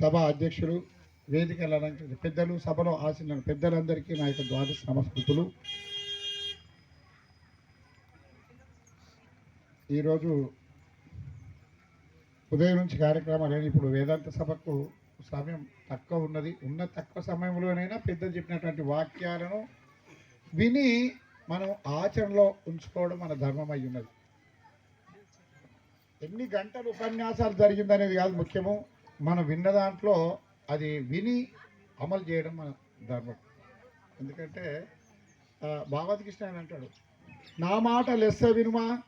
సభ అధ్యక్షులు వేదికల అలంకరించిన పెద్దలు సభలో ఆశించిన పెద్దలందరికీ నా యొక్క ద్వాదశ నమస్కృతులు. ఈరోజు ఉదయం నుంచి కార్యక్రమాలు అయినా ఇప్పుడు వేదాంత సభకు సమయం తక్కువ ఉన్నది. ఉన్న తక్కువ సమయంలోనైనా పెద్దలు చెప్పినటువంటి వాక్యాలను విని మనం ఆచరణలో ఉంచుకోవడం మన ధర్మం అయి ఉన్నది. ఎన్ని గంటలు ఉపన్యాసాలు జరిగిందనేది కాదు ముఖ్యము. మనం విన్న దాంట్లో అది విని అమలు చేయడం మన ధర్మం. ఎందుకంటే ఆ, భాగవతకృష్ణ ఆయన అంటాడు నా మాట లెస్స వినుమా?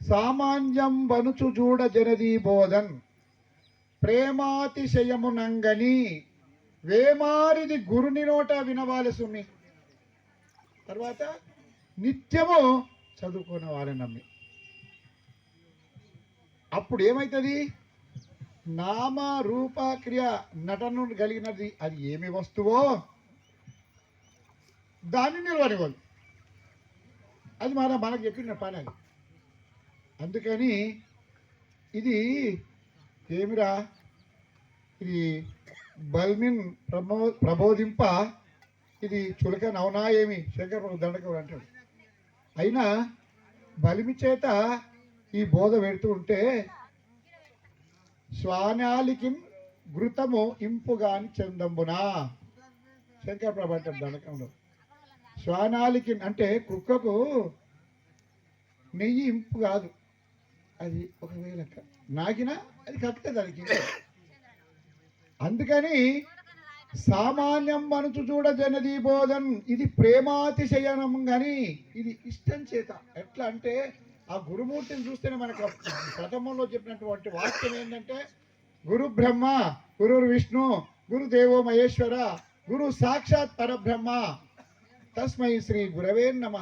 సామాన్యం వనుచు చూడ జనదీ బోధన్. ప్రేమాతిశయము నంగని వేమారిది గురుని నోట వినవాలి సుమి తర్వాత నిత్యము చదువుకునే వాళ్ళని నమ్మి. అప్పుడు ఏమవుతుంది నామ రూప క్రియ నటన కలిగినది అది ఏమి వస్తువో దాన్ని నిలవనివ్వాలి అది మన మనకు చెప్పిన పని అది. అందుకని ఇది ఏమిరా? ఇది బల్మిన్ ప్రబో ప్రబోధింప ఇది చులక నవనా ఏమి? శంకర ప్రభు దండకం అంటాడు. అయినా బలిమి చేత ఈ బోధ పెడుతూ ఉంటే శ్వానాలికి ఘృతము ఇంపుగాని చందంబునా. శంకర ప్రభు అంటారు దండకంలో శ్వానాలికి అంటే కుక్కకు నెయ్యి ఇంపు కాదు. అది ఒకవేళ క- నాకినా అది కక్కితే దానికి అందుకని సామాన్యం మనసు చూడ జనదీ బోధన్. ఇది ప్రేమాతిశయనం కానీ ఇది ఇష్టం చేత. ఎట్లా అంటే ఆ గురుమూర్తిని చూస్తేనే మనకు ప్రథమంలో చెప్పినటువంటి వాక్యం ఏంటంటే గురు బ్రహ్మ గురు విష్ణు గురుదేవో మహేశ్వర గురు సాక్షాత్ పరబ్రహ్మ తస్మై శ్రీ గురవే నమ.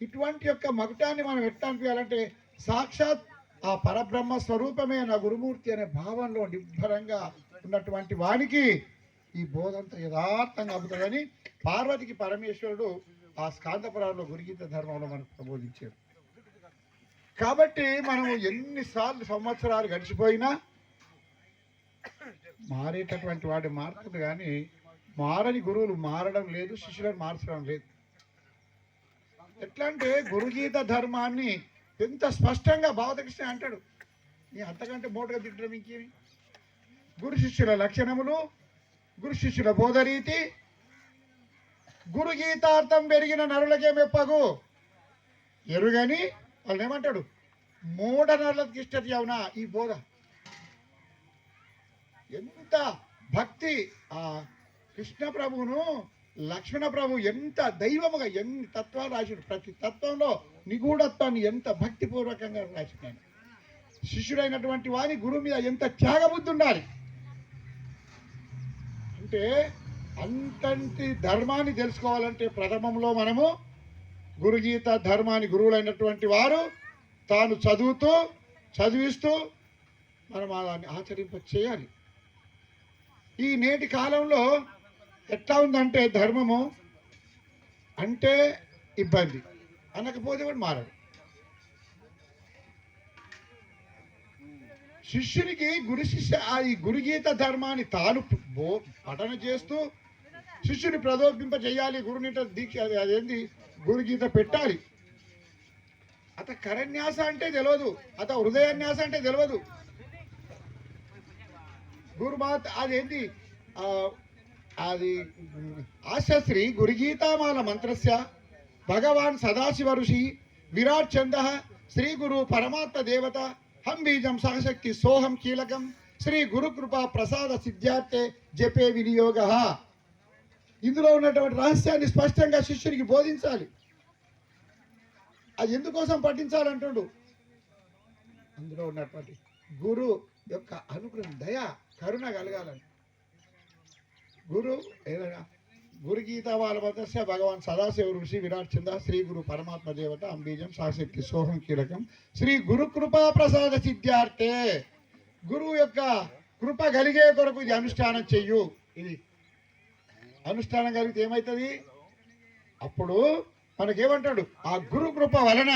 ఇటువంటి యొక్క మగటాన్ని మనం ఎట్లా అనిపించాలంటే సాక్షాత్ ఆ పరబ్రహ్మ స్వరూపమే నా గురుమూర్తి అనే భావంలో నిబ్బరంగా ఉన్నటువంటి వానికి ఈ బోధంతా యథార్థంగా అమ్ముతాడని పార్వతికి పరమేశ్వరుడు ఆ స్కాందపురాల్లో గురుగీత ధర్మంలో మనకు ప్రబోధించాడు కాబట్టి మనం ఎన్నిసార్లు సంవత్సరాలు గడిచిపోయినా మారేటటువంటి వాడు మారుతుంది కానీ మారని గురువులు మారడం లేదు శిష్యులను మార్చడం లేదు. ఎట్లా అంటే గురుగీత ధర్మాన్ని ఎంత స్పష్టంగా భావతకృష్ణ అంటాడు. నీ అంతకంటే మోటగా తిట్టడం ఇంకేమి? గురు శిష్యుల లక్షణములు గురు శిష్యుల బోధరీతి గురు గీతార్థం పెరిగిన నరులకే మెప్పగు. ఎరుగని వాళ్ళు ఏమంటాడు మూఢనర్లకు ఇష్టది అవునా ఈ బోధ? ఎంత భక్తి ఆ కృష్ణ ప్రభువును లక్ష్మణ ప్రభు ఎంత దైవముగా ఎన్ని తత్వాలు రాశాడు ప్రతి తత్వంలో నిగూఢత్వాన్ని ఎంత భక్తిపూర్వకంగా రాసినాడు. శిష్యుడైనటువంటి వారి గురువు మీద ఎంత త్యాగబుద్ధి ఉండాలి అంటే అంతంటి ధర్మాన్ని తెలుసుకోవాలంటే ప్రథమంలో మనము గురుగీత ధర్మాన్ని గురువులైనటువంటి వారు తాను చదువుతూ చదివిస్తూ మనం దాన్ని ఆచరింప చేయాలి ఈ నేటి కాలంలో ఎట్లా ఉందంటే ధర్మము అంటే ఇబ్బంది. అనకపోతే కూడా మారడు శిష్యునికి గురు శిష్య ఈ గురుగీత ధర్మాన్ని తాను పఠన చేస్తూ శిష్యుని ప్రదోపింప చేయాలి గురునిట దీక్ష అదేంది? గురుగీత పెట్టాలి. అత కరన్యాస అంటే తెలియదు అత హృదయన్యాస అంటే తెలియదు గురుమాత అదేంటి? అది ఆశశ్రీ గురుగీతామాల మంత్రస్య భగవాన్ సదాశివ ఋషి విరాట్ చంద శ్రీ గురు పరమాత్మ దేవత హం బీజం సహశక్తి సోహం కీలకం శ్రీ గురు కృపా ప్రసాద సిద్ధార్థే జపే వినియోగ. ఇందులో ఉన్నటువంటి రహస్యాన్ని స్పష్టంగా శిష్యునికి బోధించాలి. అది ఎందుకోసం పఠించాలంటుడు? అందులో ఉన్నటువంటి గురు యొక్క అనుగ్రహం దయ కరుణ కలగాలని. గురు ఏదైనా గురు గీత బాలభద్రస్య భగవాన్ సదాశివ ఋషి విరాట్ చంద శ్రీ గురు పరమాత్మ దేవత అంబీజం సాశక్తి సోహం కీలకం శ్రీ గురు కృపా ప్రసాద సిద్ధార్థే గురువు యొక్క కృప కలిగే కొరకు ఇది అనుష్ఠానం చెయ్యు. ఇది అనుష్ఠానం కలిగితే ఏమవుతుంది అప్పుడు మనకేమంటాడు? ఆ గురు కృప వలన